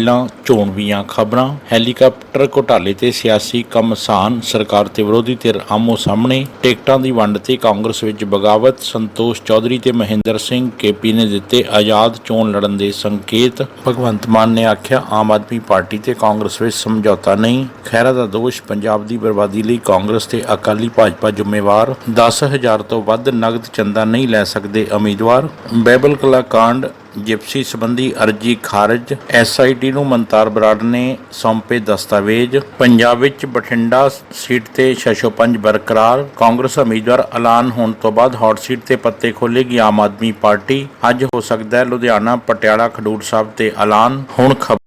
ਪਹਿਲਾਂ ਚੋਣਵੀਆਂ ਖਬਰਾਂ, ਹੈਲੀਕਾਪਟਰ ਘੁਟਾਲੇ ਤੇ ਸਿਆਸੀ ਕਮਸਾਨ ਸਰਕਾਰ ਤੇ ਵਿਰੋਧੀ ਧਿਰ ਆਮੋ ਸਾਹਮਣੇ, ਟਿਕਟਾਂ ਦੀ ਵੰਡ ਤੇ ਕਾਂਗਰਸ ਵਿੱਚ ਬਗਾਵਤ ਸੰਤੋਸ਼ ਚੌਧਰੀ ਤੇ ਮਹਿੰਦਰ ਸਿੰਘ ਕੇਪੀ ਨੇ ਦਿੱਤੇ ਆਜ਼ਾਦ ਚੋਣ ਲੜਨ ਦੇ ਸੰਕੇਤ। ਭਗਵੰਤ ਮਾਨ ਨੇ ਆਖਿਆ, ਆਮ ਆਦਮੀ ਪਾਰਟੀ ਤੇ ਕਾਂਗਰਸ ਵਿੱਚ ਸਮਝੌਤਾ ਨਹੀਂ। ਖਹਿਰਾ ਦਾ ਦੋਸ਼ ਪੰਜਾਬ ਦੀ ਬਰਬਾਦੀ ਲਈ ਕਾਂਗਰਸ ਤੇ ਅਕਾਲੀ ਭਾਜਪਾ ਜ਼ਿੰਮੇਵਾਰ। 10000 ਤੋਂ ਵੱਧ ਨਗਦ ਚੰਦਾ ਨਹੀਂ ਲੈ ਸਕਦੇ ਉਮੀਦਵਾਰ। ਬਾਈਬਲ ਕਲਾ ਕਾਂਡ ਜਿਪਸੀ ਸੰਬੰਧੀ ਅਰਜੀ ਖਾਰਜ। ਐਸਆਈਟੀ ਨੂੰ ਮਨਤਾਰ ਬਰਾੜ ਨੇ ਸੌਂਪੇ ਦਸਤਾਵੇਜ਼। ਪੰਜਾਬ ਵਿੱਚ ਬਠਿੰਡਾ ਸੀਟ ਤੇ 605 ਬਰਕਰਾਰ। ਕਾਂਗਰਸ ਉਮੀਦਵਾਰ ਐਲਾਨ ਹੋਣ ਤੋਂ ਬਾਅਦ ਹੌਟ ਸੀਟ ਤੇ ਪੱਤੇ ਖੋਲੇਗੀ ਆਮ ਆਦਮੀ ਪਾਰਟੀ। ਅੱਜ ਹੋ ਸਕਦਾ ਹੈ ਲੁਧਿਆਣਾ, ਪਟਿਆਲਾ, ਖਡੂਰ ਸਾਹਿਬ ਤੇ ਐਲਾਨ ਹੁਣ ਖਬਰ।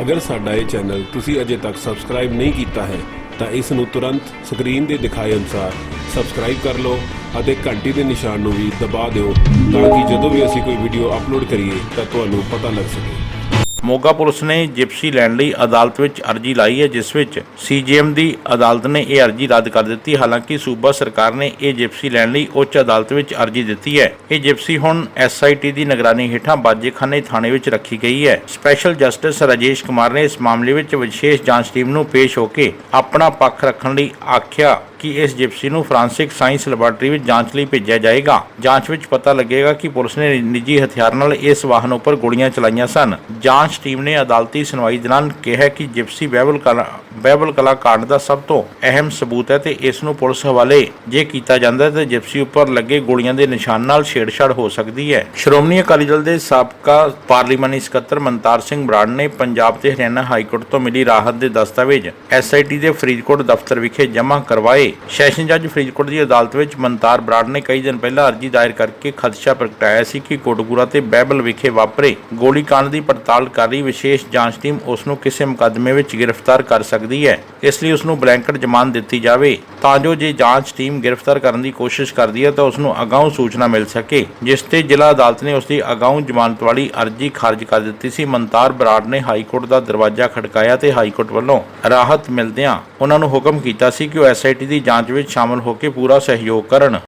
ਅਗਰ ਸਾਡਾ ਇਹ ਚੈਨਲ ਤੁਸੀਂ ਅਜੇ ਤੱਕ ਸਬਸਕ੍ਰਾਈਬ ਨਹੀਂ ਕੀਤਾ ਹੈ, ਤਾਂ ਇਸ ਨੂੰ ਤੁਰੰਤ ਸਕਰੀਨ ਦੇ ਦਿਖਾਏ ਅਨੁਸਾਰ ਸਬਸਕ੍ਰਾਈਬ ਕਰ ਲਓ। ਅਤੇ ਘੰਟੀ ਦੇ ਨਿਸ਼ਾਨ ਨੂੰ ਵੀ ਦਬਾ ਦਿਓ ਤਾਂ ਕਿ ਜਦੋਂ ਵੀ ਅਸੀਂ ਕੋਈ ਵੀਡੀਓ ਅਪਲੋਡ ਕਰੀਏ ਤਾਂ ਤੁਹਾਨੂੰ ਪਤਾ ਲੱਗ ਸਕੇ। ਮੋਗਾ ਪੁਲਿਸ ਨੇ ਜਿਪਸੀ ਲੈਣ ਲਈ ਅਦਾਲਤ ਵਿੱਚ ਅਰਜੀ ਲਾਈ ਹੈ, ਜਿਸ ਵਿੱਚ ਸੀਜੀਐਮ ਦੀ ਅਦਾਲਤ ਨੇ ਇਹ ਅਰਜੀ ਰੱਦ ਕਰ ਦਿੱਤੀ। ਹਾਲਾਂਕਿ ਸੂਬਾ ਸਰਕਾਰ ਨੇ ਇਹ ਜਿਪਸੀ ਲੈਣ ਲਈ ਉੱਚ ਅਦਾਲਤ ਵਿੱਚ ਅਰਜੀ ਦਿੱਤੀ ਹੈ। ਇਹ ਜਿਪਸੀ ਹੁਣ ਐਸਆਈਟੀ ਦੀ ਨਿਗਰਾਨੀ ਹੇਠਾਂ ਬਾਜੇਖਾਨੇ ਥਾਣੇ ਵਿੱਚ ਰੱਖੀ ਗਈ ਹੈ। ਸਪੈਸ਼ਲ ਜਸਟਿਸ ਰਾਜੇਸ਼ ਕੁਮਾਰ ਨੇ ਇਸ ਮਾਮਲੇ ਵਿੱਚ ਵਿਸ਼ੇਸ਼ ਜਾਂਚ ਟੀਮ ਨੂੰ ਪੇਸ਼ ਹੋ ਕੇ ਆਪਣਾ ਪੱਖ ਰੱਖਣ ਲਈ ਆਖਿਆ। ਕਿ ਇਸ ਜਿਪਸੀ ਨੂੰ ਫ੍ਰਾਂਸਿਕ ਸਾਇੰਸ ਲੈਬਾਰਟਰੀ ਵਿੱਚ ਜਾਂਚ ਲਈ ਭੇਜਿਆ ਜਾਏਗਾ। ਜਾਂਚ ਵਿੱਚ ਪਤਾ ਲੱਗੇਗਾ ਕਿ ਪੁਲਿਸ ਨੇ ਨਿੱਜੀ ਹਥਿਆਰ ਨਾਲ ਇਸ ਵਾਹਨ ਉੱਪਰ ਗੋਲੀਆਂ ਚਲਾਈਆਂ ਸਨ। ਜਾਂਚ ਟੀਮ ਨੇ ਅਦਾਲਤੀ ਸੁਣਵਾਈ ਦੌਰਾਨ ਕਿਹਾ ਕਿ ਜਿਪਸੀ ਬਹਿਬਲ ਕਲਾ ਬਹਿਬਲ ਕਲਾ ਕਾਂਡ ਦਾ ਸਭ ਤੋਂ ਅਹਿਮ ਸਬੂਤ ਹੈ ਤੇ ਇਸ ਨੂੰ ਪੁਲਿਸ ਹਵਾਲੇ ਜੇ ਕੀਤਾ ਜਾਂਦਾ ਹੈ ਤਾਂ ਜਿਪਸੀ ਉੱਪਰ ਲੱਗੇ ਗੋਲੀਆਂ ਦੇ ਨਿਸ਼ਾਨ ਨਾਲ ਛੇੜਛਾੜ ਹੋ ਸਕਦੀ ਹੈ। ਸ਼੍ਰੋਮਣੀ ਅਕਾਲੀ ਦਲ ਦੇ ਸਾਬਕਾ ਪਾਰਲੀਮਾਨੀ ਸਕੱਤਰ ਮਨਤਾਰ ਸਿੰਘ ਬਰਾੜ ਨੇ ਪੰਜਾਬ ਤੇ ਹਰਿਆਣਾ ਹਾਈ ਕੋਰਟ ਤੋਂ ਮਿਲੀ ਰਾਹਤ ਦੇ ਦਸਤਾਵੇਜ਼ ਐਸਆਈਟੀ ਦੇ ਫਰੀਦਕੋਟ ਦਫ਼ਤਰ ਵਿਖੇ ਜਮ੍ਹਾਂ ਕਰਵਾਏ। ਸੈਸ਼ਨ ਜੱਜ ਫਰੀਦਕੋਟ ਦੀ ਅਦਾਲਤ ਵਿੱਚ ਮਨਤਾਰ ਬਰਾੜ ਨੇ ਕਈ ਦਿਨ ਪਹਿਲਾਂ ਅਰਜੀ ਦਾਇਰ ਕਰਕੇ ਖਦਸ਼ਾ ਪ੍ਰਗਟਾਇਆ ਸੀ ਕਿ ਕੋਟਕਪੂਰਾ ਤੇ ਬਾਈਬਲ ਵਿਖੇ ਵਾਪਰੇ ਗੋਲੀकांड ਦੀ ਪੜਤਾਲ ਕਰ ਰਹੀ ਵਿਸ਼ੇਸ਼ ਜਾਂਚ ਟੀਮ ਉਸ ਨੂੰ ਕਿਸੇ ਮੁਕੱਦਮੇ ਵਿੱਚ ਗ੍ਰਿਫਤਾਰ ਕਰ ਸਕਦੀ ਹੈ। ਇਸ ਲਈ ਉਸ ਨੂੰ ਬਲੈਂਕਟ ਜ਼ਮਾਨਤ ਦਿੱਤੀ ਜਾਵੇ। ਤਾਂ ਜੋ ਜੇ ਜਾਂਚ ਟੀਮ ਗ੍ਰਿਫਤਾਰ ਕਰਨ ਦੀ ਕੋਸ਼ਿਸ਼ ਕਰਦੀ ਹੈ ਤਾਂ ਉਸ ਨੂੰ ਅਗਾਊਂ ਸੂਚਨਾ ਮਿਲ ਸਕੇ, ਜਿਸ ਤੇ ਜ਼ਿਲ੍ਹਾ ਅਦਾਲਤ ਨੇ ਉਸ ਦੀ ਅਗਾਊਂ ਜ਼ਮਾਨਤ ਵਾਲੀ ਅਰਜੀ ਖਾਰਜ ਕਰ ਦਿੱਤੀ ਸੀ। ਮਨਤਾਰ ਬਰਾੜ ਨੇ ਹਾਈ ਕੋਰਟ ਦਾ ਦਰਵਾਜ਼ਾ ਖੜਕਾਇਆ ਤੇ ਹਾਈ ਕੋਰਟ ਵੱਲੋਂ ਰਾਹਤ ਮਿਲਦਿਆਂ ਉਹਨਾਂ ਨੂੰ ਹੁਕਮ ਕੀਤਾ ਸੀ ਕਿ ਉਹ ਐਸਆਈਟੀ ਦੀ ਜਾਂਚ ਵਿੱਚ ਸ਼ਾਮਲ ਹੋ ਕੇ ਪੂਰਾ ਸਹਿਯੋਗ ਕਰਨ।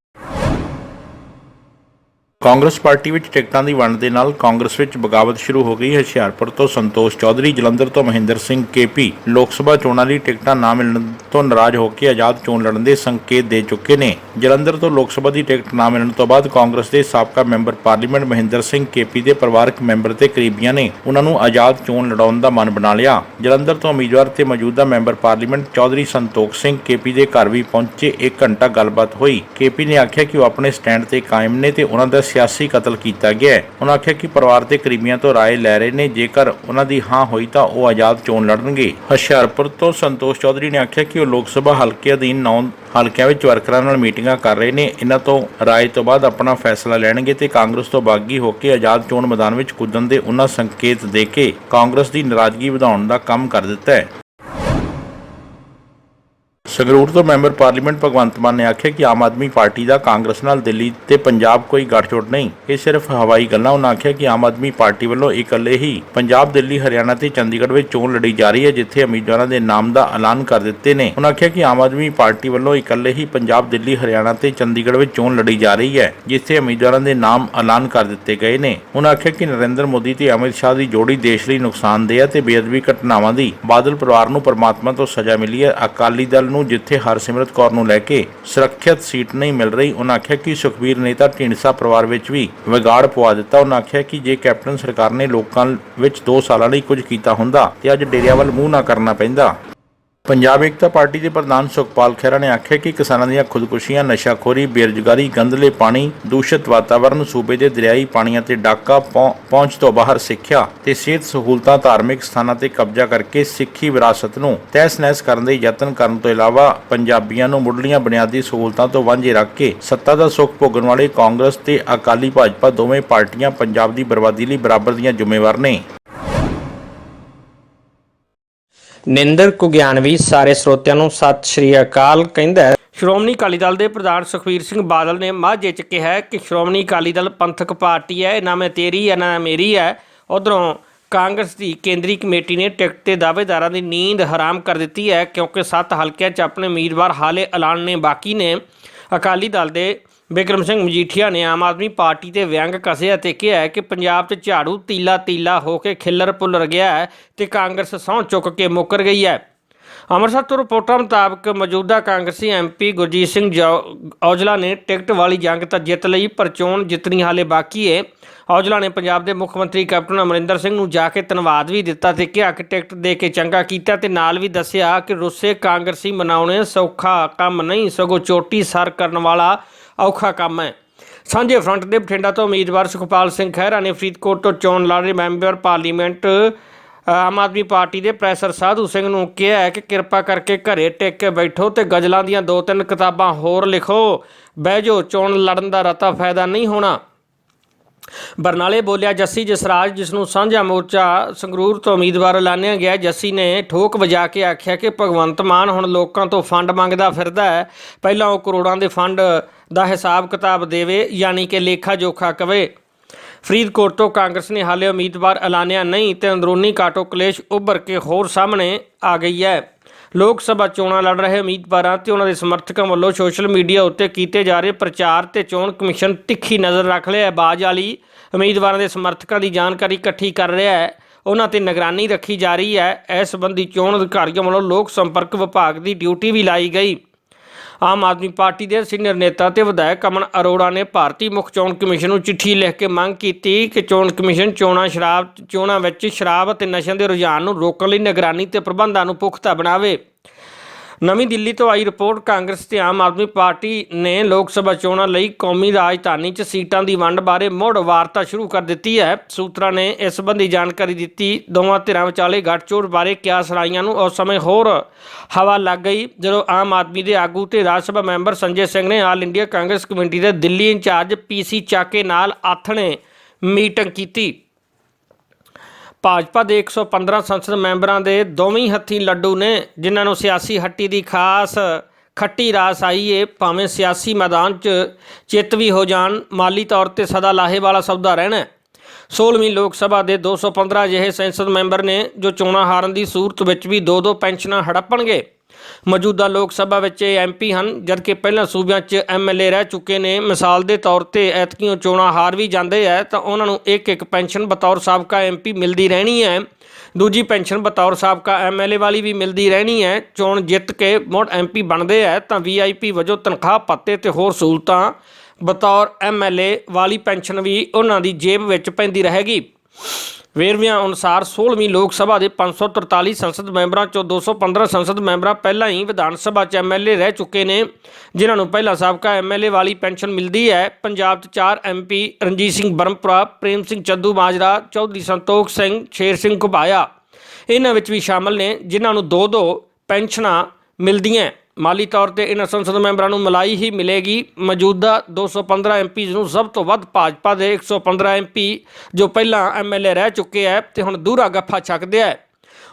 ਕਾਂਗਰਸ ਪਾਰਟੀ ਵਿੱਚ ਟਿਕਟਾਂ ਦੀ ਵੰਡ ਦੇ ਨਾਲ ਕਾਂਗਰਸ ਵਿੱਚ ਬਗਾਵਤ ਸ਼ੁਰੂ ਹੋ ਗਈ। ਹੈ ਹੁਸ਼ਿਆਰਪੁਰ ਤੋਂ ਸੰਤੋਸ਼ ਚੌਧਰੀ, ਜਲੰਧਰ ਤੋਂ ਮਹਿੰਦਰ ਸਿੰਘ ਕੇਪੀ। ਲੋਕ ਸਭਾ ਚੋਣਾਂ ਲਈ ਟਿਕਟਾਂ ਨਾ ਮਿਲਣ ਤੋਂ ਨਾਰਾਜ਼ ਹੋ ਕੇ ਆਜ਼ਾਦ ਚੋਣ ਲੜਨ ਦੇ ਸੰਕੇਤ ਦੇ ਚੁੱਕੇ ਨੇ। ਜਲੰਧਰ ਤੋਂ ਲੋਕ ਸਭਾ ਦੀ ਟਿਕਟ ਨਾ ਮਿਲਣ ਤੋਂ ਬਾਅਦ ਕਾਂਗਰਸ ਦੇ ਸਾਬਕਾ member parliament Mahinder Singh KP ਦੇ ਪਰਿਵਾਰਕ ਮੈਂਬਰ ਤੇ ਕਰੀਬੀਆਂ ਨੇ ਉਹਨਾਂ ਨੂੰ ਆਜ਼ਾਦ ਚੋਣ ਲੜਾਉਣ ਦਾ ਮਨ ਬਣਾ ਲਿਆ। ਜਲੰਧਰ ਤੋਂ ਉਮੀਦਵਾਰ ਤੇ ਮੌਜੂਦਾ member parliament Chaudhary Santokh Singh KP ਦੇ ਘਰ ਵੀ ਪਹੁੰਚੇ। 1 ਘੰਟਾ ਗੱਲਬਾਤ ਹੋਈ। ਕੇਪੀ ਨੇ ਆਖਿਆ ਕਿ ਉਹ ਆਪਣੇ ਸਟੈਂਡ ਤੇ ਕਾਇਮ ਨੇ ਤੇ ਉਹਨਾਂ ਦਾ ਸਿਆਸੀ ਕਤਲ ਕੀਤਾ ਗਿਆ ਹੈ। ਉਹਨਾਂ ਆਖਿਆ ਕਿ ਪਰਿਵਾਰ ਦੇ ਕਰੀਬੀਆਂ ਤੋਂ ਰਾਏ ਲੈ ਰਹੇ ਨੇ, ਜੇਕਰ ਉਹਨਾਂ ਦੀ ਹਾਂ ਹੋਈ ਤਾਂ ਉਹ ਆਜ਼ਾਦ ਚੋਣ ਲੜਨਗੇ। ਹੁਸ਼ਿਆਰਪੁਰ ਤੋਂ ਸੰਤੋਸ਼ ਚੌਧਰੀ ਨੇ ਆਖਿਆ ਕਿ ਉਹ ਲੋਕ ਸਭਾ ਹਲਕੇ ਅਧੀਨ 9 ਹਲਕਿਆਂ ਵਿੱਚ ਵਰਕਰਾਂ ਨਾਲ ਮੀਟਿੰਗਾਂ ਕਰ ਰਹੇ ਨੇ। ਇਹਨਾਂ ਤੋਂ ਰਾਏ ਤੋਂ ਬਾਅਦ ਆਪਣਾ ਫੈਸਲਾ ਲੈਣਗੇ ਤੇ ਕਾਂਗਰਸ ਤੋਂ ਬਾਗੀ ਹੋ ਕੇ ਆਜ਼ਾਦ ਚੋਣ ਮੈਦਾਨ ਵਿੱਚ ਕੁੱਦਣ ਦੇ ਉਹਨਾਂ ਸੰਕੇਤ ਦੇ ਕੇ ਕਾਂਗਰਸ ਦੀ ਨਾਰਾਜ਼ਗੀ ਵਧਾਉਣ ਦਾ ਕੰਮ ਕਰ ਦਿੱਤਾ ਹੈ। ਸੰਗਰੂਰ ਤੋਂ ਮੈਂਬਰ ਪਾਰਲੀਮੈਂਟ ਭਗਵੰਤ ਮਾਨ ਨੇ ਆਖਿਆ ਕਿ ਆਮ ਆਦਮੀ ਪਾਰਟੀ ਦਾ ਕਾਂਗਰਸ ਨਾਲ ਦਿੱਲੀ ਤੇ ਪੰਜਾਬ ਕੋਈ ਗੱਠਜੋੜ ਨਹੀਂ। ਇਹ ਸਿਰਫ ਹਵਾਈ ਗੱਲਾਂ, ਉਹਨਾਂ ਆਖਿਆ ਕਿ ਆਮ ਆਦਮੀ ਪਾਰਟੀ ਵੱਲੋਂ ਇਕੱਲੇ ਹੀ ਪੰਜਾਬ, ਦਿੱਲੀ, ਹਰਿਆਣਾ ਤੇ ਚੰਡੀਗੜ੍ਹ ਵਿੱਚ ਚੋਣ ਲੜੀ ਜਾ ਰਹੀ ਹੈ, ਜਿੱਥੇ ਉਮੀਦਵਾਰਾਂ ਦੇ ਨਾਮ ਦਾ ਐਲਾਨ ਕਰ ਦਿੱਤੇ ਨੇ। ਉਹਨਾਂ ਆਖਿਆ ਕਿ ਆਮ ਆਦਮੀ ਪਾਰਟੀ ਵੱਲੋਂ ਇਕੱਲੇ ਹੀ ਪੰਜਾਬ, ਦਿੱਲੀ, ਹਰਿਆਣਾ ਤੇ ਚੰਡੀਗੜ੍ਹ ਵਿੱਚ ਚੋਣ ਲੜੀ ਜਾ ਰਹੀ ਹੈ, ਜਿੱਥੇ ਉਮੀਦਵਾਰਾਂ ਦੇ ਨਾਮ ਐਲਾਨ ਕਰ ਦਿੱਤੇ ਗਏ ਨੇ। ਉਹਨਾਂ ਆਖਿਆ ਕਿ ਨਰਿੰਦਰ ਮੋਦੀ ਤੇ ਅਮਿਤ ਸ਼ਾਹ ਦੀ ਜੋੜੀ ਦੇਸ਼ ਲਈ ਨੁਕਸਾਨਦੇਹ ਹੈ ਤੇ ਬੇਅਦਬੀ ਘਟਨਾਵਾਂ ਦੀ ਬਾਦਲ ਪਰਿਵਾਰ ਨੂੰ ਪਰਮਾਤਮਾ ਤੋਂ ਸਜ਼ਾ ਮਿਲੀ ਹੈ। ਅਕਾਲੀ ਦਲ ਨੂੰ ਜਿੱਥੇ ਹਰਸਿਮਰਤ ਕੌਰ ਨੂੰ ਲੈ ਕੇ ਸੁਰੱਖਿਅਤ ਸੀਟ ਨਹੀਂ ਮਿਲ ਰਹੀ ਉਹਨਾਂ ਆਖਿਆ ਕਿ ਸੁਖਬੀਰ ਨੇ ਤਾਂ ਢੀਂਡਸਾ ਪਰਿਵਾਰ ਵਿੱਚ ਵੀ ਵਿਗਾੜ ਪਵਾ ਦਿੱਤਾ। ਉਹਨਾਂ ਆਖਿਆ ਕਿ ਜੇ ਕੈਪਟਨ ਸਰਕਾਰ ਨੇ ਲੋਕਾਂ ਵਿੱਚ 2 ਸਾਲਾਂ ਲਈ ਕੁਝ ਕੀਤਾ ਹੁੰਦਾ, ਤੇ ਅੱਜ ਡੇਰਿਆਂ ਵੱਲ ਮੂੰਹ ਨਾ ਕਰਨਾ ਪੈਂਦਾ। ਪੰਜਾਬ ਏਕਤਾ ਪਾਰਟੀ ਦੇ ਪ੍ਰਧਾਨ ਸੁਖਪਾਲ ਖਹਿਰਾ ਨੇ ਆਖਿਆ ਕਿ ਕਿਸਾਨਾਂ ਦੀਆਂ ਖੁਦਕੁਸ਼ੀਆਂ, ਨਸ਼ਾਖੋਰੀ, ਬੇਰੁਜ਼ਗਾਰੀ ਗੰਦਲੇ ਪਾਣੀ, ਦੂਸ਼ਿਤ ਵਾਤਾਵਰਣ ਸੂਬੇ ਦੇ ਦਰਿਆਈ ਪਾਣੀਆਂ ਤੇ ਡਾਕਾ ਪਹੁੰ- ਪਹੁੰਚ ਤੋਂ ਬਾਹਰ ਸਿੱਖਿਆ ਤੇ ਸਿਹਤ ਸਹੂਲਤਾਂ ਧਾਰਮਿਕ ਸਥਾਨਾਂ ਤੇ ਕਬਜ਼ਾ ਕਰਕੇ ਸਿੱਖੀ ਵਿਰਾਸਤ ਨੂੰ ਤਹਿਸ-ਨਹਿਸ ਕਰਨ ਦੇ ਯਤਨ ਕਰਨ ਤੋਂ ਇਲਾਵਾ ਪੰਜਾਬੀਆਂ ਨੂੰ ਮੁੱਢਲੀਆਂ ਬੁਨਿਆਦੀ ਸਹੂਲਤਾਂ ਤੋਂ ਵਾਂਝੇ ਰੱਖ ਕੇ ਸੱਤਾ ਦਾ ਸੁੱਖ ਭੋਗਣ ਵਾਲੇ ਕਾਂਗਰਸ ਤੇ ਅਕਾਲੀ ਭਾਜਪਾ ਦੋਵੇਂ ਪਾਰਟੀਆਂ ਪੰਜਾਬ ਦੀ ਬਰਬਾਦੀ ਲਈ ਬਰਾਬਰ ਦੀਆਂ ਜ਼ਿੰਮੇਵਾਰ ਨੇ। ਨਿੰਦਰ ਕੁਗਿਆਨਵੀ ਸਾਰੇ ਸਰੋਤਿਆਂ ਨੂੰ ਸਤਿ ਸ਼੍ਰੀ ਅਕਾਲ ਕਹਿੰਦਾ ਸ਼੍ਰੋਮਣੀ ਅਕਾਲੀ ਦਲ ਦੇ ਪ੍ਰਧਾਨ ਸੁਖਵੀਰ ਸਿੰਘ ਬਾਦਲ ਨੇ ਮਾਝੇ 'ਚ ਕਿਹਾ ਕਿ ਸ਼੍ਰੋਮਣੀ ਅਕਾਲੀ ਦਲ ਪੰਥਕ ਪਾਰਟੀ ਹੈ ਨਾ ਮੈਂ ਤੇਰੀ ਹੈ ਨਾ ਮੇਰੀ ਹੈ। ਉਧਰੋਂ ਕਾਂਗਰਸ ਦੀ ਕੇਂਦਰੀ ਕਮੇਟੀ ਨੇ ਟਿਕਟ ਤੇ ਦਾਅਵੇਦਾਰਾਂ ਦੀ ਨੀਂਦ ਹਰਾਮ ਕਰ ਦਿੱਤੀ ਹੈ ਕਿਉਂਕਿ ਸੱਤ ਹਲਕਿਆਂ 'ਚ ਆਪਣੇ ਉਮੀਦਵਾਰ ਹਾਲੇ ਐਲਾਨ ਨੇ, ਬਾਕੀ ਨੇ ਅਕਾਲੀ ਦਲ ਦੇ ਬਿਕਰਮ ਸਿੰਘ ਮਜੀਠੀਆ ਨੇ ਆਮ ਆਦਮੀ ਪਾਰਟੀ ਤੇ ਵਿਅੰਗ ਕਸਿਆ ਤੇ ਕਿਹਾ ਕਿ ਪੰਜਾਬ 'ਚ ਝਾੜੂ ਤੀਲਾ ਤੀਲਾ ਹੋ ਕੇ ਖਿੱਲਰ ਪੁੱਲਰ ਗਿਆ ਹੈ ਤੇ ਕਾਂਗਰਸ ਸਹੁੰ ਚੁੱਕ ਕੇ ਮੁੱਕਰ ਗਈ ਹੈ। ਅੰਮ੍ਰਿਤਸਰ ਤੋਂ ਰਿਪੋਰਟਾਂ ਮੁਤਾਬਕ ਮੌਜੂਦਾ ਕਾਂਗਰਸੀ ਐਮਪੀ ਗੁਰਜੀਤ ਸਿੰਘ ਜੋ- ਔਜਲਾ ਨੇ ਟਿਕਟ ਵਾਲੀ ਜੰਗ ਤਾਂ ਜਿੱਤ ਲਈ ਪਰ ਚੋਣ ਜਿੱਤਣੀ ਹਾਲੇ ਬਾਕੀ ਏ। ਔਜਲਾ ਨੇ ਪੰਜਾਬ ਦੇ ਮੁੱਖ ਮੰਤਰੀ ਕੈਪਟਨ ਅਮਰਿੰਦਰ ਸਿੰਘ ਨੂੰ ਜਾ ਕੇ ਧੰਨਵਾਦ ਵੀ ਦਿੱਤਾ ਤੇ ਕਿਹਾ ਕਿ ਟਿਕਟ ਦੇ ਕੇ ਚੰਗਾ ਕੀਤਾ ਤੇ ਨਾਲ ਵੀ ਦੱਸਿਆ ਕਿ ਰੁੱਸੇ ਕਾਂਗਰਸੀ ਮਨਾਉਣੇ ਸੌਖਾ ਕੰਮ ਨਹੀਂ, ਸਗੋਂ ਚੋਟੀ ਸਰ ਕਰਨ ਵਾਲਾ ਔਖਾ ਕੰਮ ਹੈ। ਸਾਂਝੇ ਫਰੰਟ ਦੇ ਬਠਿੰਡਾ ਤੋਂ ਉਮੀਦਵਾਰ ਸੁਖਪਾਲ ਸਿੰਘ ਖਹਿਰਾ ਨੇ ਫਰੀਦਕੋਟ ਤੋਂ ਚੋਣ ਲੜ ਰਹੇ member parliament Aam Aadmi party ਦੇ ਪ੍ਰੈਸਰ ਸਾਧੂ ਸਿੰਘ ਨੂੰ ਕਿਹਾ ਹੈ ਕਿ ਕਿਰਪਾ ਕਰਕੇ ਘਰੇ ਟਿਕ ਕੇ ਬੈਠੋ ਤੇ ਗਜ਼ਲਾਂ ਦੀਆਂ ਦੋ ਤਿੰਨ ਕਿਤਾਬਾਂ ਹੋਰ ਲਿਖੋ। ਬਹਿ ਜਾਓ, ਚੋਣ ਲੜਨ ਦਾ ਰਤਾ ਫਾਇਦਾ ਨਹੀਂ ਹੋਣਾ। ਬਰਨਾਲੇ ਬੋਲਿਆ, ਜੱਸੀ ਜਸਰਾਜ ਜਿਸ ਨੂੰ ਸਾਂਝਾ ਮੋਰਚਾ ਸੰਗਰੂਰ ਤੋਂ ਉਮੀਦਵਾਰ ਐਲਾਨਿਆ ਗਿਆ, ਜੱਸੀ ਨੇ ਠੋਕ ਵਜਾ ਕੇ ਆਖਿਆ ਕਿ ਭਗਵੰਤ ਮਾਨ ਹੁਣ ਲੋਕਾਂ ਤੋਂ ਫੰਡ ਮੰਗਦਾ ਫਿਰਦਾ ਹੈ। ਪਹਿਲਾਂ ਉਹ ਕਰੋੜਾਂ ਦੇ ਫੰਡ ਦਾ ਹਿਸਾਬ ਕਿਤਾਬ ਦੇਵੇ, ਯਾਨੀ ਕਿ ਲੇਖਾ ਜੋਖਾ ਕਵੇ। ਫਰੀਦਕੋਟ ਤੋਂ ਕਾਂਗਰਸ ਨੇ ਹਾਲੇ ਉਮੀਦਵਾਰ ਐਲਾਨਿਆ ਨਹੀਂ ਤੇ ਅੰਦਰੂਨੀ ਕਾਟੋ ਕਲੇਸ਼ ਉੱਭਰ ਕੇ ਹੋਰ ਸਾਹਮਣੇ ਆ ਗਈ ਹੈ। ਲੋਕ ਸਭਾ ਚੋਣਾਂ ਲੜ ਰਹੇ ਉਮੀਦਵਾਰਾਂ ਤੇ ਉਹਨਾਂ ਦੇ ਸਮਰਥਕਾਂ ਵੱਲੋਂ ਸੋਸ਼ਲ ਮੀਡੀਆ ਉੱਤੇ ਕੀਤੇ ਜਾ ਰਹੇ ਪ੍ਰਚਾਰ ਤੇ ਚੋਣ ਕਮਿਸ਼ਨ ਤਿੱਖੀ ਨਜ਼ਰ ਰੱਖ ਲਿਆ ਹੈ। ਬਾਜ ਵਾਲੀ ਉਮੀਦਵਾਰਾਂ ਦੇ ਸਮਰਥਕਾਂ ਦੀ ਜਾਣਕਾਰੀ ਇਕੱਠੀ ਕਰ ਰਿਹਾ ਹੈ। ਉਹਨਾਂ ਤੇ ਨਿਗਰਾਨੀ ਰੱਖੀ ਜਾ ਰਹੀ ਹੈ। ਇਸ ਸੰਬੰਧੀ ਚੋਣ ਅਧਿਕਾਰੀਆਂ ਵੱਲੋਂ ਲੋਕ ਸੰਪਰਕ ਵਿਭਾਗ ਦੀ ਡਿਊਟੀ ਵੀ ਲਾਈ ਗਈ। ਆਮ ਆਦਮੀ ਪਾਰਟੀ ਦੇ ਸੀਨੀਅਰ ਨੇਤਾ ਤੇ ਵਿਧਾਇਕ ਅਮਨ ਅਰੋੜਾ ਨੇ ਭਾਰਤੀ ਮੁੱਖ ਚੋਣ ਕਮਿਸ਼ਨ ਨੂੰ ਚਿੱਠੀ ਲਿਖ ਕੇ ਮੰਗ ਕੀਤੀ ਕਿ ਚੋਣ ਕਮਿਸ਼ਨ ਚੋਣਾਂ ਸ਼ਰਾਬ, ਚੋਣਾਂ ਵਿੱਚ ਸ਼ਰਾਬ ਅਤੇ ਨਸ਼ਿਆਂ ਦੇ ਰੁਝਾਨ ਨੂੰ ਰੋਕਣ ਲਈ ਨਿਗਰਾਨੀ ਤੇ ਪ੍ਰਬੰਧਾਂ ਨੂੰ ਪੁਖਤਾ ਬਣਾਵੇ। ਨਵੀਂ ਦਿੱਲੀ ਤੋਂ ਆਈ ਰਿਪੋਰਟ, ਕਾਂਗਰਸ ਤੇ ਆਮ ਆਦਮੀ ਪਾਰਟੀ ਨੇ ਲੋਕ ਸਭਾ ਚੋਣਾਂ ਲਈ ਕੌਮੀ ਰਾਜਧਾਨੀ 'ਚ ਸੀਟਾਂ ਦੀ ਵੰਡ ਬਾਰੇ ਮੁੜ ਵਾਰਤਾ ਸ਼ੁਰੂ ਕਰ ਦਿੱਤੀ ਹੈ। ਸੂਤਰਾਂ ਨੇ ਇਸ ਸੰਬੰਧੀ ਜਾਣਕਾਰੀ ਦਿੱਤੀ, ਦੋਵਾਂ ਧਿਰਾਂ ਵਿਚਾਲੇ ਗੱਠਜੋੜ ਬਾਰੇ ਕਿਆ ਸਰਾਈਆਂ ਨੂੰ ਉਸ ਸਮੇਂ ਹੋਰ ਹਵਾ ਲੱਗ ਗਈ। ਜਦੋਂ ਆਮ ਆਦਮੀ ਦੇ ਆਗੂ ਤੇ ਰਾਜ ਸਭਾ ਮੈਂਬਰ ਸੰਜੇ ਸਿੰਘ ਨੇ ਆਲ ਇੰਡੀਆ ਕਾਂਗਰਸ ਕਮੇਟੀ ਦੇ ਦਿੱਲੀ ਇੰਚਾਰਜ ਪੀਸੀ ਚਾਕੇ ਨਾਲ ਆਥਣੇ ਮੀਟਿੰਗ ਕੀਤੀ। ਭਾਜਪਾ ਦੇ 115 ਸੰਸਦ ਮੈਂਬਰਾਂ ਦੇ ਦੋਵੇਂ ਹੱਥੀ ਲੱਡੂ ਨੇ, ਜਿਨ੍ਹਾਂ ਨੂੰ ਸਿਆਸੀ ਹੱਟੀ ਦੀ ਖਾਸ ਖੱਟੀ ਰਾਸ ਆਈ ਏ, ਭਾਵੇਂ ਸਿਆਸੀ ਮੈਦਾਨ 'ਚ ਚਿੱਤ ਵੀ ਹੋ ਜਾਣ, ਮਾਲੀ ਤੌਰ ਤੇ ਸਦਾ ਲਾਹੇ ਵਾਲਾ ਸੌਦਾ ਰਹਿਣਾ ਹੈ। 16ਵੀਂ ਲੋਕ ਸਭਾ ਦੇ 215 ਜਿਹੇ ਸੰਸਦ ਮੈਂਬਰ ਨੇ, ਜੋ ਚੋਣਾਂ ਹਾਰਨ ਦੀ ਸੂਰਤ ਵਿੱਚ ਵੀ ਦੋ ਦੋ ਪੈਨਸ਼ਨਾਂ ਹੜੱਪਣਗੇ ਮੌਜੂਦਾ ਲੋਕ ਸਭਾ ਵਿੱਚ ਇਹ ਐਮਪੀ ਹਨ, ਜਦਕਿ ਪਹਿਲਾਂ ਸੂਬਿਆਂ 'ਚ ਐਮਐਲਏ ਰਹਿ ਚੁੱਕੇ ਨੇ। ਮਿਸਾਲ ਦੇ ਤੌਰ ਤੇ ਐਤਕੀਆਂ ਚੋਣਾਂ ਹਾਰ ਵੀ ਜਾਂਦੇ ਹੈ ਤਾਂ ਉਹਨਾਂ ਨੂੰ ਇੱਕ ਇੱਕ ਪੈਨਸ਼ਨ ਬਤੌਰ ਸਾਬਕਾ ਐਮਪੀ ਮਿਲਦੀ ਰਹਿਣੀ ਹੈ ਦੂਜੀ ਪੈਨਸ਼ਨ ਬਤੌਰ ਸਾਬਕਾ ਐਮਐਲਏ ਵਾਲੀ ਵੀ ਮਿਲਦੀ ਰਹਿਣੀ ਹੈ ਚੋਣ ਜਿੱਤ ਕੇ ਮੁੜ ਐਮਪੀ ਬਣਦੇ ਹੈ ਤਾਂ ਵੀਆਈਪੀ ਵਜੋਂ ਤਨਖਾਹ ਪੱਤੇ ਤੇ ਹੋਰ ਸਹੂਲਤਾਂ ਬਤੌਰ ਐਮਐਲਏ ਵਾਲੀ ਪੈਨਸ਼ਨ ਵੀ ਉਹਨਾਂ ਦੀ ਜੇਬ ਵਿੱਚ ਪੈਂਦੀ ਰਹੇਗੀ। ਵੇਰਵਿਆਂ ਅਨੁਸਾਰ 16ਵੀਂ ਲੋਕ ਸਭਾ ਦੇ 543 ਸੰਸਦ ਮੈਂਬਰਾਂ ਚੋਂ 215 ਸੰਸਦ ਮੈਂਬਰਾਂ ਪਹਿਲਾਂ ਹੀ ਵਿਧਾਨ ਸਭਾ 'ਚ ਐਮਐਲਏ ਰਹਿ ਚੁੱਕੇ ਨੇ, ਜਿਨ੍ਹਾਂ ਨੂੰ ਪਹਿਲਾਂ ਸਾਬਕਾ ਐਮਐਲਏ ਵਾਲੀ ਪੈਨਸ਼ਨ ਮਿਲਦੀ ਹੈ। ਪੰਜਾਬ 'ਚ 4 ਐਮਪੀ ਰਣਜੀਤ ਸਿੰਘ ਬਰਮਪੁਰਾ ਪ੍ਰੇਮ ਸਿੰਘ ਚੱਦੂ ਮਾਜਰਾ ਚੌਧਰੀ ਸੰਤੋਖ ਸਿੰਘ ਸ਼ੇਰ ਸਿੰਘ ਘੁਬਾਇਆ। ਇਹਨਾਂ ਵਿੱਚ ਵੀ ਸ਼ਾਮਲ ਨੇ, ਜਿਨ੍ਹਾਂ ਨੂੰ ਦੋ ਦੋ ਪੈਨਸ਼ਨਾਂ ਮਿਲਦੀਆਂ। ਮਾਲੀ ਤੌਰ ਤੇ ਇਹਨਾਂ ਸੰਸਦ ਮੈਂਬਰਾਂ ਨੂੰ ਮਲਾਈ ਹੀ ਮਿਲੇਗੀ। ਮੌਜੂਦਾ 215 ਐਮਪੀਜ਼ ਨੂੰ ਸਭ ਤੋਂ ਵੱਧ ਭਾਜਪਾ ਦੇ 115 ਐਮਪੀ ਜੋ ਪਹਿਲਾਂ ਐਮਐਲਏ ਰਹਿ ਚੁੱਕੇ ਹੈ ਤੇ ਹੁਣ ਦੂਰਾ ਗੱਫਾ ਛਕਦੇ ਹੈ।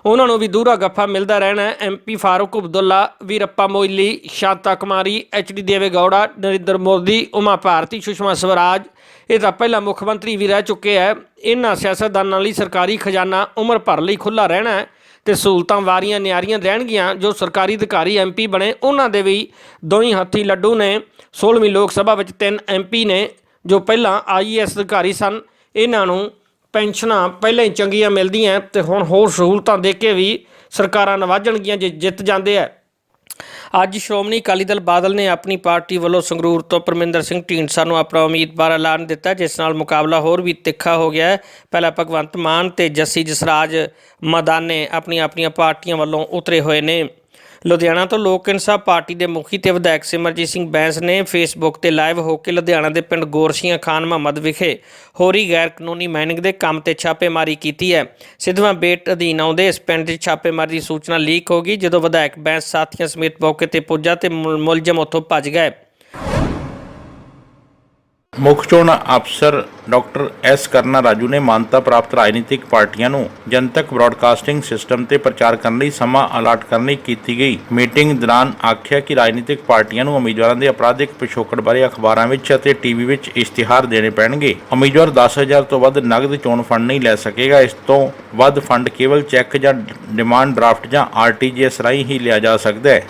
ਉਹਨਾਂ ਨੂੰ ਵੀ ਦੂਰਾ ਗੱਫਾ ਮਿਲਦਾ ਰਹਿਣਾ ਹੈ। ਐਮਪੀ ਫਾਰੂਕ ਅਬਦੁੱਲਾ, ਵੀਰੱਪਾ ਮੋਇਲੀ, ਸ਼ਾਂਤਾ ਕੁਮਾਰੀ ਐਚਡੀ ਦੇਵੇ ਗੌੜਾ ਨਰਿੰਦਰ ਮੋਦੀ, ਉਮਾ ਭਾਰਤੀ, ਸੁਸ਼ਮਾ ਸਵਰਾਜ, ਇਹ ਤਾਂ ਪਹਿਲਾਂ ਮੁੱਖ ਮੰਤਰੀ ਵੀ ਰਹਿ ਚੁੱਕੇ ਹੈ। ਇਹਨਾਂ ਸਿਆਸਤਦਾਨਾਂ ਲਈ ਸਰਕਾਰੀ ਖਜ਼ਾਨਾ ਉਮਰ ਭਰ ਲਈ ਖੁੱਲਾ ਰਹਿਣਾ ਹੈ। ਤੇ ਸਹੂਲਤਾਂ ਵਾਰੀਆਂ ਨਿਆਰੀਆਂ ਰਹਿਣਗੀਆਂ ਜੋ ਸਰਕਾਰੀ ਅਧਿਕਾਰੀ ਐਮਪੀ ਬਣੇ, ਉਹਨਾਂ ਦੇ ਵੀ ਦੋਹੀਂ ਹੱਥੀ ਲੱਡੂ ਨੇ। 16ਵੀਂ ਲੋਕ ਸਭਾ ਵਿੱਚ ਤਿੰਨ ਐਮਪੀ ਨੇ, ਜੋ ਪਹਿਲਾਂ ਆਈਐਸ ਅਧਿਕਾਰੀ ਸਨ। ਇਹਨਾਂ ਨੂੰ ਪੈਨਸ਼ਨਾਂ ਪਹਿਲਾਂ ਹੀ ਚੰਗੀਆਂ ਮਿਲਦੀਆਂ ਤੇ ਹੁਣ ਹੋਰ ਸਹੂਲਤਾਂ ਦੇ ਕੇ ਵੀ ਸਰਕਾਰਾਂ ਨਵਾਜਣਗੀਆਂ, ਜੇ ਜਿੱਤ ਜਾਂਦੇ ਆ। ਅੱਜ ਸ਼੍ਰੋਮਣੀ ਅਕਾਲੀ ਦਲ ਬਾਦਲ ਨੇ ਆਪਣੀ ਪਾਰਟੀ ਵੱਲੋਂ ਸੰਗਰੂਰ ਤੋਂ ਪਰਮਿੰਦਰ ਸਿੰਘ ਢੀਂਡਸਾ ਨੂੰ ਆਪਣਾ ਉਮੀਦਵਾਰ ਐਲਾਨ ਦਿੱਤਾ, ਜਿਸ ਨਾਲ ਮੁਕਾਬਲਾ ਹੋਰ ਵੀ ਤਿੱਖਾ ਹੋ ਗਿਆ ਹੈ। ਪਹਿਲਾਂ ਭਗਵੰਤ ਮਾਨ ਤੇ ਜੱਸੀ ਜਸਰਾਜ ਮਦਾਨੇ ਆਪਣੀਆਂ ਆਪਣੀਆਂ ਪਾਰਟੀਆਂ ਵੱਲੋਂ ਉਤਰੇ ਹੋਏ ਨੇ। ਲੁਧਿਆਣਾ ਤੋਂ ਲੋਕ ਇਨਸਾਫ ਪਾਰਟੀ ਦੇ ਮੁਖੀ ਤੇ ਵਿਧਾਇਕ ਸਿਮਰਜੀਤ ਸਿੰਘ ਬੈਂਸ ਨੇ ਫੇਸਬੁੱਕ ਤੇ ਲਾਈਵ ਹੋ ਕੇ ਲੁਧਿਆਣਾ ਦੇ ਪਿੰਡ ਗੋਰਸ਼ੀਆਂ ਖਾਨ ਮੁਹੰਮਦ ਵਿਖੇ ਹੋਰੀ ਗੈਰ ਕਾਨੂੰਨੀ ਮਾਈਨਿੰਗ ਦੇ ਕੰਮ ਤੇ ਛਾਪੇਮਾਰੀ ਕੀਤੀ ਹੈ। ਸਿੱਧਵਾਂ ਬੇਟ ਅਧੀਨ ਆਉਂਦੇ ਇਸ ਪਿੰਡ 'ਚ ਛਾਪੇਮਾਰੀ ਦੀ ਸੂਚਨਾ ਲੀਕ ਹੋ ਗਈ ਜਦੋਂ ਵਿਧਾਇਕ ਬੈਂਸ ਸਾਥੀਆਂ ਸਮੇਤ ਮੌਕੇ ਤੇ ਪੁੱਜਾ ਤੇ ਮੁਲ- ਮੁਲਜ਼ਮ ਉੱਥੋਂ ਭੱਜ ਗਏ। ਮੁੱਖ ਚੋਣ ਅਫਸਰ ਡਾਕਟਰ ਐਸ ਕਰਨਾ ਰਾਜੂ ਨੇ ਮਾਨਤਾ ਪ੍ਰਾਪਤ ਰਾਜਨੀਤਿਕ ਪਾਰਟੀਆਂ ਨੂੰ ਜਨਤਕ ਬ੍ਰਾਡਕਾਸਟਿੰਗ ਸਿਸਟਮ ਤੇ ਪ੍ਰਚਾਰ ਕਰਨ ਲਈ ਸਮਾਂ ਅਲਾਟ ਕਰਨ ਲਈ ਕੀਤੀ ਗਈ। ਮੀਟਿੰਗ ਦੌਰਾਨ ਆਖਿਆ ਕਿ ਰਾਜਨੀਤਿਕ ਪਾਰਟੀਆਂ ਨੂੰ ਉਮੀਦਵਾਰਾਂ ਦੇ ਅਪਰਾਧਿਕ ਪਿਛੋਕੜ ਬਾਰੇ ਅਖਬਾਰਾਂ ਵਿੱਚ ਅਤੇ ਟੀਵੀ ਵਿੱਚ ਇਸ਼ਤਿਹਾਰ ਦੇਣੇ ਪੈਣਗੇ। ਉਮੀਦਵਾਰ 10000 ਤੋਂ ਵੱਧ ਨਗਦ ਚੋਣ ਫੰਡ ਨਹੀਂ ਲੈ ਸਕੇਗਾ। ਇਸ ਤੋਂ ਵੱਧ ਫੰਡ ਕੇਵਲ ਚੈੱਕ ਜਾਂ ਡਿਮਾਂਡ ਡਰਾਫਟ ਜਾਂ ਆਰਟੀਜੀਐਸ ਰਾਹੀਂ ਹੀ ਲਿਆ ਜਾ ਸਕਦਾ ਹੈ।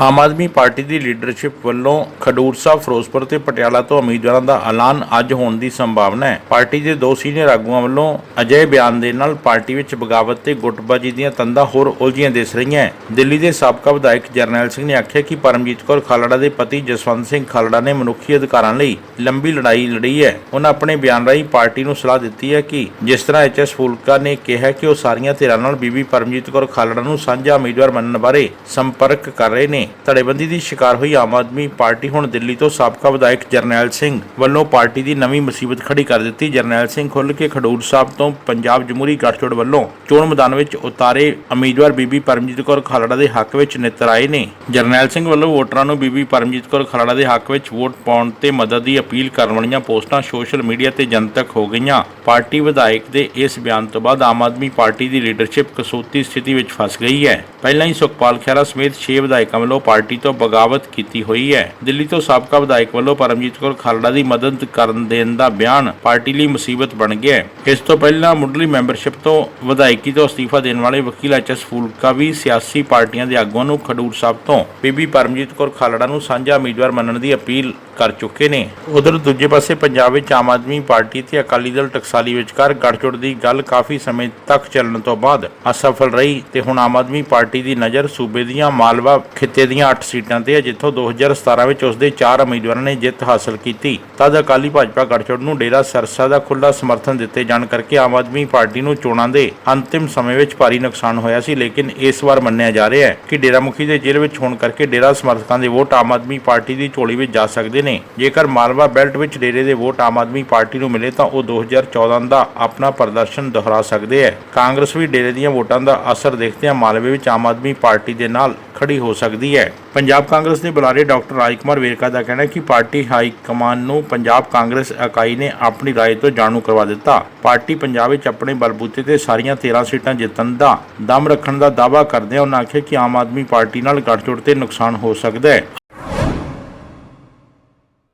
ਆਮ ਆਦਮੀ ਪਾਰਟੀ ਦੀ ਲੀਡਰਸ਼ਿਪ ਵੱਲੋਂ ਖਡੂਰ ਸਾਹਿਬ, ਫਿਰੋਜ਼ਪੁਰ ਤੇ ਪਟਿਆਲਾ ਤੋਂ ਉਮੀਦਵਾਰਾਂ ਦਾ ਐਲਾਨ ਅੱਜ ਹੋਣ ਦੀ ਸੰਭਾਵਨਾ ਹੈ। ਪਾਰਟੀ ਦੇ ਦੋ ਸੀਨੀਅਰ ਆਗੂਆਂ ਵੱਲੋਂ ਅਜਿਹੇ ਬਿਆਨ ਦੇ ਨਾਲ ਪਾਰਟੀ ਵਿੱਚ ਬਗਾਵਤ ਤੇ ਗੁੱਟਬਾਜੀ ਦੀਆਂ ਤੰਦਾਂ ਹੋਰ ਉਲਝੀਆਂ ਦਿਸ ਰਹੀਆਂ ਦਿੱਲੀ ਦੇ ਸਾਬਕਾ ਵਿਧਾਇਕ ਜਰਨੈਲ ਸਿੰਘ ਨੇ ਆਖਿਆ ਕਿ ਪਰਮਜੀਤ ਕੌਰ ਖਾਲੜਾ ਦੇ ਪਤੀ ਜਸਵੰਤ ਸਿੰਘ ਖਾਲੜਾ ਨੇ ਮਨੁੱਖੀ ਅਧਿਕਾਰਾਂ ਲਈ ਲੰਬੀ ਲੜਾਈ ਲੜੀ ਹੈ। ਉਹਨਾਂ ਆਪਣੇ ਬਿਆਨ ਰਾਹੀਂ ਪਾਰਟੀ ਨੂੰ ਸਲਾਹ ਦਿੱਤੀ ਹੈ ਕਿ ਜਿਸ ਤਰ੍ਹਾਂ ਐਚਐਸ ਫੂਲਕਾ ਨੇ ਕਿਹਾ ਕਿ ਉਹ ਸਾਰੀਆਂ ਧਿਰਾਂ ਨਾਲ ਬੀਬੀ ਪਰਮਜੀਤ ਕੌਰ ਖਾਲੜਾ ਨੂੰ ਸਾਂਝਾ ਉਮੀਦਵਾਰ ਮੰਨਣ ਬਾਰੇ ਸੰਪਰਕ ਕਰ ਰਹੇ ਨੇ। ਧੜੇਬੰਦੀ ਦੀ ਸ਼ਿਕਾਰ ਹੋਈ ਆਮ ਆਦਮੀ ਪਾਰਟੀ ਹੁਣ ਦਿੱਲੀ ਤੋਂ ਸਾਬਕਾ ਵਿਧਾਇਕ ਜਰਨੈਲ ਸਿੰਘ ਵੱਲੋਂ ਪਾਰਟੀ ਦੀ ਨਵੀਂ ਮੁਸੀਬਤ ਖੜੀ ਕਰ ਦਿੱਤੀ। ਜਰਨੈਲ ਸਿੰਘ ਖੁੱਲ ਕੇ ਖਡੂਰ ਸਾਹਿਬ ਤੋਂ ਪੰਜਾਬ ਜਮਹੂਰੀ ਗੱਠਜੋੜ ਵੱਲੋਂ ਚੋਣ ਮੈਦਾਨ ਵਿੱਚ ਉਤਾਰੇ ਉਮੀਦਵਾਰ ਬੀਬੀ ਪਰਮਜੀਤ ਕੌਰ ਖਾਲੜਾ ਦੇ ਹੱਕ ਵਿੱਚ ਨਿੱਤਰ ਆਏ ਨੇ। ਜਰਨੈਲ ਸਿੰਘ ਵੱਲੋਂ ਵੋਟਰਾਂ ਨੂੰ ਬੀਬੀ ਪਰਮਜੀਤ ਕੌਰ ਖਾਲੜਾ ਦੇ ਹੱਕ ਵਿੱਚ ਵੋਟ ਪਾਉਣ ਤੇ ਮਦਦ ਦੀ ਅਪੀਲ ਕਰਨ ਵਾਲੀਆਂ ਪੋਸਟਾਂ ਸੋਸ਼ਲ ਮੀਡੀਆ ਤੇ ਜਨਤਕ ਹੋ ਗਈਆਂ। ਪਾਰਟੀ ਵਿਧਾਇਕ ਦੇ ਇਸ ਬਿਆਨ ਤੋਂ ਬਾਅਦ ਆਮ ਆਦਮੀ ਪਾਰਟੀ ਦੀ ਲੀਡਰਸ਼ਿਪ ਕਸੂਤੀ ਸਥਿਤੀ ਵਿੱਚ ਫਸ ਗਈ ਹੈ। ਪਹਿਲਾਂ ਹੀ ਸੁਖਪਾਲ ਖਹਿਰਾ ਸਮੇਤ 6 ਵਿਧਾਇਕਾਂ ਵੱਲੋਂ ਪਾਰਟੀ ਤੋਂ ਬਗਾਵਤ ਕੀਤੀ ਹੋਈ ਹੈ। ਦਿੱਲੀ ਤੋਂ ਸਾਬਕਾ ਵਿਧਾਇਕ ਵੱਲੋਂ ਪਰਮਜੀਤ ਕੌਰ ਖਾਲੜਾ ਦੀ ਮਦਦ ਕਰਨ ਦੇਣ ਦਾ ਬਿਆਨ ਪਾਰਟੀ ਲਈ ਮੁਸੀਬਤ ਬਣ ਗਿਆ ਹੈ। ਇਸ ਤੋਂ ਪਹਿਲਾਂ ਮੁੱਢਲੀ ਮੈਂਬਰਸ਼ਿਪ ਤੋਂ ਵਿਧਾਇਕੀ ਤੋਂ ਅਸਤੀਫਾ ਦੇਣ ਵਾਲੇ ਵਕੀਲ ਐਚਐਸ ਫੂਲਕਾ ਵੀ ਸਿਆਸੀ ਪਾਰਟੀਆਂ ਦੇ ਆਗੂਆਂ ਨੂੰ ਖਡੂਰ ਸਾਹਿਬ ਤੋਂ ਬੀਬੀ ਪਰਮਜੀਤ ਕੌਰ ਖਾਲੜਾ ਨੂੰ ਸਾਂਝਾ ਉਮੀਦਵਾਰ ਮੰਨਣ ਦੀ ਅਪੀਲ ਕਰ ਚੁੱਕੇ ਨੇ। ਉਧਰ ਦੂਜੇ ਪਾਸੇ ਪੰਜਾਬ ਵਿੱਚ ਆਮ ਆਦਮੀ ਪਾਰਟੀ ਤੇ ਅਕਾਲੀ ਦਲ ਟਕਸਾਲੀ ਵਿਚਕਾਰ ਗੱਠਜੋੜ ਦੀ ਗੱਲ ਕਾਫੀ ਸਮੇਂ ਤੱਕ ਚੱਲਣ ਤੋਂ ਬਾਅਦ ਅਸਫਲ ਰਹੀ ਤੇ ਹੁਣ ਆਮ ਆਦਮੀ ਪਾਰਟੀ ਦੀ ਨਜ਼ਰ ਸੂਬੇ ਦੀਆਂ ਮਾਲਵਾ ਖਿੱਤੇ ਦੀਆਂ 8 ਸੀਟਾਂ ਤੇ ਹੈ, ਜਿੱਥੋਂ 2017 ਵਿੱਚ ਉਸ ਦੇ 4 ਉਮੀਦਵਾਰਾਂ ਨੇ ਜਿੱਤ ਹਾਸਲ ਕੀਤੀ। ਤਦ ਅਕਾਲੀ ਭਾਜਪਾ ਗੱਠਜੋੜ ਨੂੰ ਡੇਰਾ ਸਰਸਾ ਦਾ ਖੁੱਲਾ ਸਮਰਥਨ ਦਿੱਤੇ ਜਾਣ ਕਰਕੇ ਆਮ ਆਦਮੀ ਪਾਰਟੀ ਨੂੰ ਚੋਣਾਂ ਦੇ ਅੰਤਿਮ ਸਮੇਂ ਵਿੱਚ ਭਾਰੀ ਨੁਕਸਾਨ ਹੋਇਆ ਸੀ, ਲੇਕਿਨ ਇਸ ਵਾਰ ਮੰਨਿਆ ਜਾ ਰਿਹਾ ਹੈ ਕਿ ਡੇਰਾ ਮੁਖੀ ਦੇ ਜੇਲ੍ਹ ਵਿੱਚ ਹੋਣ ਕਰਕੇ ਡੇਰਾ ਸਮਰਥਕਾਂ ਦੇ ਵੋਟ ਆਮ ਆਦਮੀ ਪਾਰਟੀ ਦੀ ਝੋਲੀ ਵਿੱਚ ਜਾ ਸਕਦੇ ਨੇ। ਜੇਕਰ ਮਾਲਵਾ ਬੈਲਟ ਵਿੱਚ ਡੇਰੇ ਦੇ ਵੋਟ ਆਮ ਆਦਮੀ ਪਾਰਟੀ ਨੂੰ ਮਿਲੇ ਤਾਂ ਉਹ 2014 ਦਾ ਆਪਣਾ ਪ੍ਰਦਰਸ਼ਨ ਦੁਹਰਾ ਸਕਦੇ ਹੈ। ਕਾਂਗਰਸ ਵੀ ਡੇਰੇ ਦੀਆਂ ਵੋਟਾਂ ਦਾ ਅਸਰ ਦੇਖਦਿਆਂ ਮਾਲਵੇ ਵਿੱਚ ਆਮ ਆਦਮੀ ਪਾਰਟੀ ਦੇ ਨਾਲ ਖੜੀ ਹੋ ਸਕਦੀ ਹੈ। ਪੰਜਾਬ ਕਾਂਗਰਸ ਦੇ ਬੁਲਾਰੇ ਡਾਕਟਰ ਰਾਜਕੁਮਾਰ ਵੇਰਕਾ ਦਾ ਕਹਿਣਾ ਹੈ ਕਿ ਪਾਰਟੀ ਹਾਈ ਕਮਾਨ ਨੂੰ ਪੰਜਾਬ ਕਾਂਗਰਸ ਇਕਾਈ ਨੇ ਆਪਣੀ ਰਾਏ ਤੋਂ ਜਾਣੂ ਕਰਵਾ ਦਿੱਤਾ। ਪਾਰਟੀ ਪੰਜਾਬ ਵਿੱਚ ਆਪਣੇ ਬਲਬੂਤੇ ਤੇ ਸਾਰੀਆਂ 13 ਸੀਟਾਂ ਜਿੱਤਣ ਦਾ ਦਮ ਰੱਖਣ ਦਾ ਦਾਅਵਾ ਕਰਦਿਆਂ ਉਹਨਾਂ ਆਖਿਆ ਕਿ ਆਮ ਆਦਮੀ ਪਾਰਟੀ ਨਾਲ ਗੱਠਜੋੜ ਤੇ ਨੁਕਸਾਨ ਹੋ ਸਕਦਾ ਹੈ।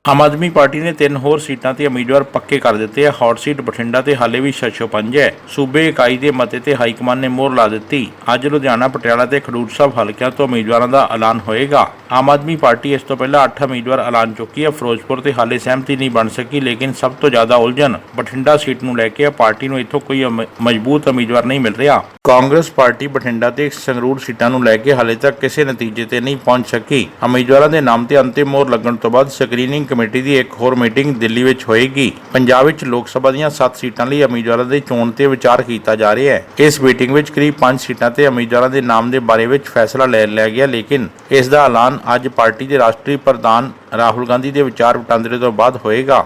ਆਮ ਆਦਮੀ ਪਾਰਟੀ ਨੇ ਤਿੰਨ ਹੋਰ ਸੀਟਾਂ ਤੇ ਉਮੀਦਵਾਰ ਪੱਕੇ ਕਰ ਦਿੱਤੇ ਆ। ਹੌਟ ਸੀਟ ਬਠਿੰਡਾ ਤੇ ਹਾਲੇ ਵੀ ਛੱਛੋ ਪੰਜ ਹੈ। ਸੂਬੇ ਇਕਾਈ ਦੇ ਮਤੇ ਤੇ ਹਾਈ ਕਮਾਨ ਨੇ ਮੋਹਰ ਲਾ ਦਿੱਤੀ। ਅੱਜ ਲੁਧਿਆਣਾ, ਪਟਿਆਲਾ ਤੇ ਖਡੂਰ ਸਾਹਿਬ ਹਲਕਿਆਂ ਤੋਂ ਉਮੀਦਵਾਰਾਂ ਦਾ ਐਲਾਨ ਹੋਏਗਾ। ਆਮ ਆਦਮੀ ਪਾਰਟੀ ਇਸ ਤੋਂ ਪਹਿਲਾਂ 8 ਉਮੀਦਵਾਰ ਐਲਾਨ ਚੁੱਕੀ ਹੈ। ਫਿਰੋਜ਼ਪੁਰ ਤੇ ਹਾਲੇ ਸਹਿਮਤੀ ਨਹੀਂ ਬਣ ਸਕੀ, ਲੇਕਿਨ ਸਭ ਤੋਂ ਜ਼ਿਆਦਾ ਉਲਝਣ ਬਠਿੰਡਾ ਸੀਟ ਨੂੰ ਲੈ ਕੇ ਹੈ ਪਾਰਟੀ ਨੂੰ ਇੱਥੋਂ ਕੋਈ ਅਮ- ਮਜ਼ਬੂਤ ਉਮੀਦਵਾਰ ਨਹੀਂ ਮਿਲ ਰਿਹਾ। ਕਾਂਗਰਸ ਪਾਰਟੀ ਬਠਿੰਡਾ ਤੇ ਸੰਗਰੂਰ ਸੀਟਾਂ ਨੂੰ ਲੈ ਕੇ ਹਾਲੇ ਤੱਕ ਕਿਸੇ ਨਤੀਜੇ ਤੇ ਨਹੀਂ ਪਹੁੰਚ ਸਕੀ। ਉਮੀਦਵਾਰਾਂ ਦੇ ਨਾਮ ਤੇ ਅੰਤਿਮ ਮੋਹਰ ਲੱਗਣ ਤੋਂ ਬਾਅਦ ਸਕਰੀਨਿੰਗ ਕਮੇਟੀ ਦੀ ਇੱਕ ਹੋਰ ਮੀਟਿੰਗ ਦਿੱਲੀ ਵਿੱਚ ਹੋਏਗੀ। ਪੰਜਾਬ ਵਿੱਚ ਲੋਕ ਸਭਾ ਦੀਆਂ 7 ਸੀਟਾਂ ਲਈ ਉਮੀਦਵਾਰਾਂ ਦੇ ਚੋਣ ਤੇ ਵਿਚਾਰ ਕੀਤਾ ਜਾ ਰਿਹਾ ਹੈ। ਇਸ ਮੀਟਿੰਗ ਵਿੱਚ ਕਰੀਬ 5 ਸੀਟਾਂ ਤੇ ਉਮੀਦਵਾਰਾਂ ਦੇ ਨਾਮ ਦੇ ਬਾਰੇ ਵਿੱਚ ਫੈਸਲਾ ਲੈ ਲਿਆ ਗਿਆ, ਲੇਕਿਨ ਇਸ ਦਾ ਐਲਾਨ ਅੱਜ ਪਾਰਟੀ ਦੇ ਰਾਸ਼ਟਰੀ ਪ੍ਰਧਾਨ ਰਾਹੁਲ ਗਾਂਧੀ ਦੇ ਵਿਚਾਰ ਵਟਾਂਦਰੇ ਤੋਂ ਬਾਅਦ ਹੋਏਗਾ।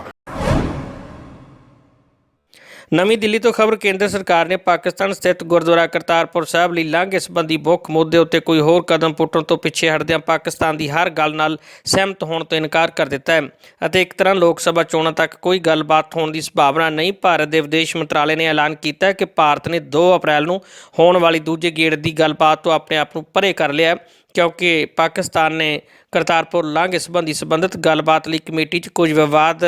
ਨਵੀਂ ਦਿੱਲੀ ਤੋਂ ਖਬਰ, ਕੇਂਦਰ ਸਰਕਾਰ ਨੇ ਪਾਕਿਸਤਾਨ ਸਥਿਤ ਗੁਰਦੁਆਰਾ ਕਰਤਾਰਪੁਰ ਸਾਹਿਬ ਲਈ ਲਾਂਘੇ ਸੰਬੰਧੀ ਮੁੱਖ ਮੁੱਦੇ ਉੱਤੇ ਕੋਈ ਹੋਰ ਕਦਮ ਪੁੱਟਣ ਤੋਂ ਪਿੱਛੇ ਹਟਦਿਆਂ ਪਾਕਿਸਤਾਨ ਦੀ ਹਰ ਗੱਲ ਨਾਲ ਸਹਿਮਤ ਹੋਣ ਤੋਂ ਇਨਕਾਰ ਕਰ ਦਿੱਤਾ ਹੈ ਅਤੇ ਇੱਕ ਤਰ੍ਹਾਂ ਲੋਕ ਸਭਾ ਚੋਣਾਂ ਤੱਕ ਕੋਈ ਗੱਲਬਾਤ ਹੋਣ ਦੀ ਸੰਭਾਵਨਾ ਨਹੀਂ। ਭਾਰਤ ਦੇ ਵਿਦੇਸ਼ ਮੰਤਰਾਲੇ ਨੇ ਐਲਾਨ ਕੀਤਾ ਹੈ ਕਿ ਭਾਰਤ ਨੇ 2 ਅਪ੍ਰੈਲ ਨੂੰ ਹੋਣ ਵਾਲੀ ਦੂਜੇ ਗੇੜ ਦੀ ਗੱਲਬਾਤ ਤੋਂ ਆਪਣੇ ਆਪ ਨੂੰ ਪਰੇ ਕਰ ਲਿਆ ਹੈ। ਕਿਉਂਕਿ ਪਾਕਿਸਤਾਨ ਨੇ ਕਰਤਾਰਪੁਰ ਲਾਂਘੇ ਸੰਬੰਧੀ ਸੰਬੰਧਿਤ ਗੱਲਬਾਤ ਲਈ ਕਮੇਟੀ 'ਚ ਕੁਝ ਵਿਵਾਦ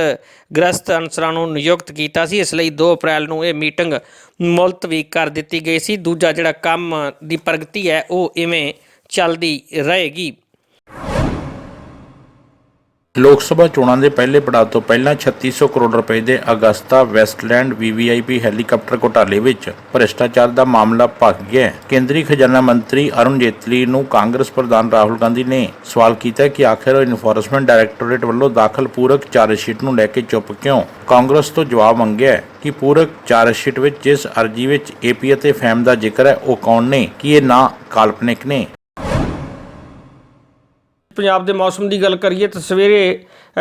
ਗ੍ਰਸਤ ਅਨਸਰਾਂ ਨੂੰ ਨਿਯੁਕਤ ਕੀਤਾ ਸੀ। ਇਸ ਲਈ 2 ਅਪ੍ਰੈਲ ਨੂੰ ਇਹ ਮੀਟਿੰਗ ਮੁਲਤਵੀ ਕਰ ਦਿੱਤੀ ਗਈ ਸੀ। ਦੂਜਾ ਜਿਹੜਾ ਕੰਮ ਦੀ ਪ੍ਰਗਤੀ ਹੈ, ਉਹ ਇਵੇਂ ਚੱਲਦੀ ਰਹੇਗੀ। ਲੋਕ ਸਭਾ ਚੋਣਾਂ ਦੇ ਪਹਿਲੇ ਪੜਾਅ ਤੋਂ ਪਹਿਲਾਂ 3600 ਕਰੋੜ ਰੁਪਏ ਦੇ ਅਗਸਤਾ ਵੈਸਟਲੈਂਡ ਵੀਵੀਆਈਪੀ ਹੈਲੀਕਾਪਟਰ ਘੁਟਾਲੇ ਵਿੱਚ ਭ੍ਰਿਸ਼ਟਾਚਾਰ ਦਾ ਮਾਮਲਾ ਭਖ ਗਿਆ ਹੈ। ਕੇਂਦਰੀ ਖਜ਼ਾਨਾ ਮੰਤਰੀ ਅਰੁਣ ਜੇਤਲੀ ਨੂੰ ਕਾਂਗਰਸ ਪ੍ਰਧਾਨ ਰਾਹੁਲ ਗਾਂਧੀ ਨੇ ਸਵਾਲ ਕੀਤਾ ਕਿ ਆਖਿਰ ਇਨਫੋਰਸਮੈਂਟ ਡਾਇਰੈਕਟੋਰੇਟ ਵੱਲੋਂ ਦਾਖਲ ਪੂਰਕ ਚਾਰਜਸ਼ੀਟ ਨੂੰ ਲੈ ਕੇ ਚੁੱਪ ਕਿਉਂ? ਕਾਂਗਰਸ ਤੋਂ ਜਵਾਬ ਮੰਗਿਆ ਕਿ ਪੂਰਕ ਚਾਰਜਸ਼ੀਟ ਵਿੱਚ ਜਿਸ ਅਰਜੀ ਵਿੱਚ ਏਪੀ ਅਤੇ ਫੈਮ ਦਾ ਜ਼ਿਕਰ ਹੈ, ਉਹ ਕੌਣ ਨੇ? ਕੀ ਇਹ ਨਾ ਕਾਲਪਨਿਕ ਨੇ? ਪੰਜਾਬ ਦੇ ਮੌਸਮ ਦੀ ਗੱਲ ਕਰੀਏ ਤਾਂ ਸਵੇਰੇ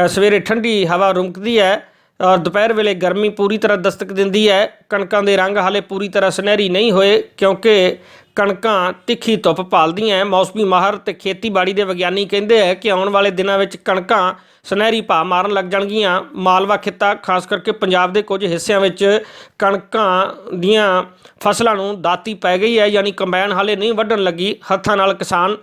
ਸਵੇਰੇ ਠੰਡੀ ਹਵਾ ਰੁੰਕਦੀ ਹੈ ਔਰ ਦੁਪਹਿਰ ਵੇਲੇ ਗਰਮੀ ਪੂਰੀ ਤਰ੍ਹਾਂ ਦਸਤਕ ਦਿੰਦੀ ਹੈ। ਕਣਕਾਂ ਦੇ ਰੰਗ ਹਾਲੇ ਪੂਰੀ ਤਰ੍ਹਾਂ ਸੁਨਹਿਰੀ ਨਹੀਂ ਹੋਏ ਕਿਉਂਕਿ ਕਣਕਾਂ ਤਿੱਖੀ ਧੁੱਪ ਪਾਲਦੀਆਂ ਮੌਸਮੀ ਮਾਹਰ ਤੇ ਖੇਤੀਬਾੜੀ ਦੇ ਵਿਗਿਆਨੀ ਕਹਿੰਦੇ ਹੈ ਕਿ ਆਉਣ ਵਾਲੇ ਦਿਨਾਂ ਵਿੱਚ ਕਣਕਾਂ ਸੁਨਹਿਰੀ ਭਾਅ ਮਾਰਨ ਲੱਗ ਜਾਣਗੀਆਂ। ਮਾਲਵਾ ਖਿੱਤਾ, ਖਾਸ ਕਰਕੇ ਪੰਜਾਬ ਦੇ ਕੁਝ ਹਿੱਸਿਆਂ ਵਿੱਚ ਕਣਕਾਂ ਦੀਆਂ ਫਸਲਾਂ ਨੂੰ ਦਾਤੀ ਪੈ ਗਈ ਹੈ, ਯਾਨੀ ਕੰਬਾਈਨ ਹਾਲੇ ਨਹੀਂ ਵੱਢਣ ਲੱਗੀ। ਹੱਥਾਂ ਨਾਲ ਕਿਸਾਨ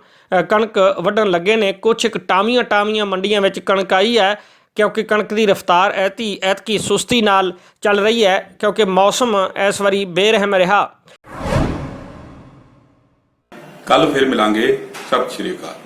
ਕਣਕ ਵੱਢਣ ਲੱਗੇ ਨੇ। ਕੁਝ ਇੱਕ ਟਾਮੀਆਂ ਟਾਮੀਆਂ ਮੰਡੀਆਂ ਵਿੱਚ ਕਣਕ ਆਈ ਹੈ, ਕਿਉਂਕਿ ਕਣਕ ਦੀ ਰਫ਼ਤਾਰ ਐਤੀ ਐਤਕੀ ਸੁਸਤੀ ਨਾਲ ਚੱਲ ਰਹੀ ਹੈ, ਕਿਉਂਕਿ ਮੌਸਮ ਇਸ ਵਾਰੀ ਬੇਰਹਿਮ ਰਿਹਾ। ਕੱਲ ਫਿਰ ਮਿਲਾਂਗੇ। ਸਤਿ ਸ਼੍ਰੀ ਅਕਾਲ।